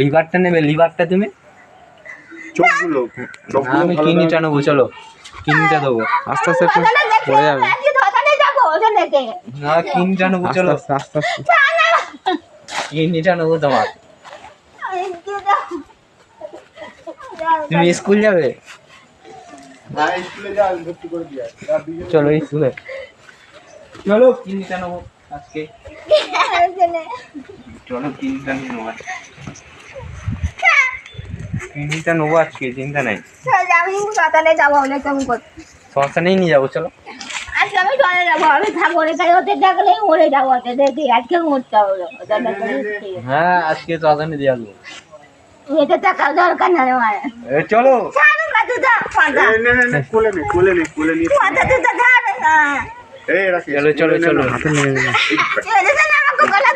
লিভারটা নেবে লিভারটা তুমি? চোখগুলো আমি কিডনিটা নেব চলো। কিডনিটা দেবো। আস্তে আস্তে পড়ে যাবে। না কিডনিটা নেব চলো। আস্তে আস্তে কিডনিটা নেব তোমার। তুমি স্কুল যাবে? হ্যাঁ চলো স্কুলে। চলো কিডনিটা নেব আজকে। চলো। কিডনিটা নেব আজকে। নেব আজকে চিন্তা নাই। আমি যাব বলে কেমন নিয়ে যাব চলো। আজকে আমি চলে যাব আমি থাকব রে তাই ওদের ডাকলে মরে যাব ওদের দেখি আজকে মরতে হবে হ্যাঁ আজকে শ্মশানে দিয়ে আসব। এটা টাকার দরকার না আমার। চলো। নে, কোলে নে, কোলে নে, পাতা তো এই চলো, চলো। হাতে আমাকে গলা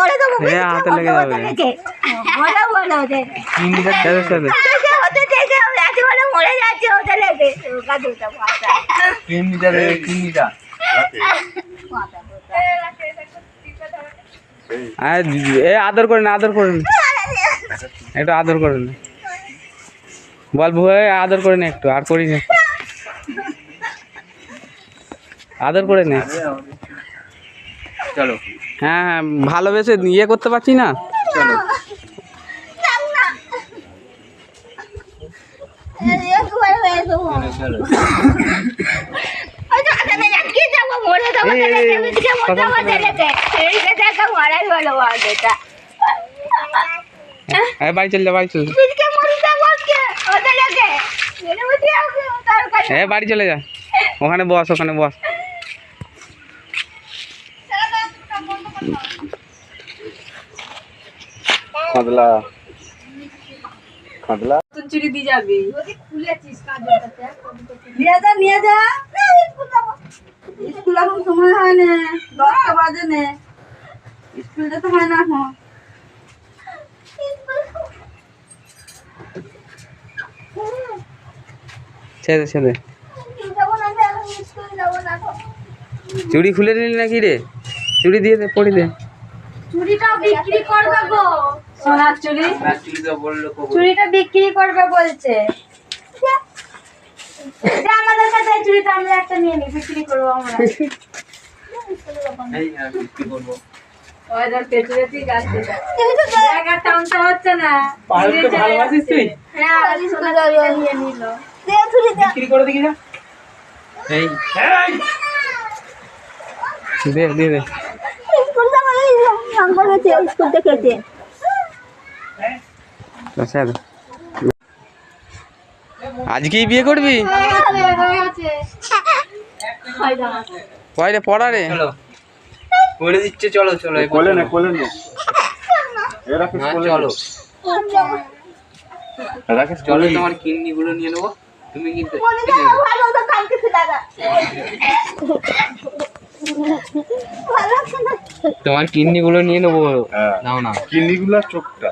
যাব এ, হাতে লেগে যাবে। ওদের ওদের ওদের আমি মরে যাচ্ছি ওদের লেগে। দেবে এ আদর করে না আদর করে না একটু আদর করে না বল ভুয়ে আদর করে নে একটু আর করি না। আদর করে নে। চলো। হ্যাঁ হ্যাঁ ভালোবেসে ইয়ে করতে পারছি না? বাড়ি চল যা বাড়ি চল। হ্যাঁ বাড়ি চলে যা। ওখানে বস ওখানে বস। খাদলা খাদলা নিয়ে যা নিয়ে যা। স্কুল এখন সময় হয় না দশটা বাজে নে। স্কুল যেতে হয় না এখন। ছেড়ে ছেড়ে যাব যাব, যাব। চুড়ি খুলে নিলি নাকি রে? চুড়ি দিয়ে দে পড়ি দে। চুড়িটা বিক্রি করবে গো। সোনার চুড়ি? চুড়িটা বলল চুড়িটা বিক্রি করবে বলছে। আমাদের কাছে চুড়িটা আমরা একটা নিয়ে নিই বিক্রি করব আমরা। হ্যাঁ, বিক্রি করব। হচ্ছে না? হ্যাঁ দে। বিক্রি করে দেখি। এই, স্কুল আজকেই বিয়ে করবি? কয়টা পড়া রে? চলো। করে দিচ্ছে চলো চলো কোলে নে। কোলে নে। হ্যাঁ। চলো। রাখিস চলো তোমার কিডনি গুলো নিয়ে নেব। তুমি কিন্তু মনে যাব, ভালো তো কালকে তো দাদা। ভালো আছে না? তোমার কিডনি গুলো নিয়ে নেব। হ্যাঁ। নাও না। কিডনিগুলো চোখটা।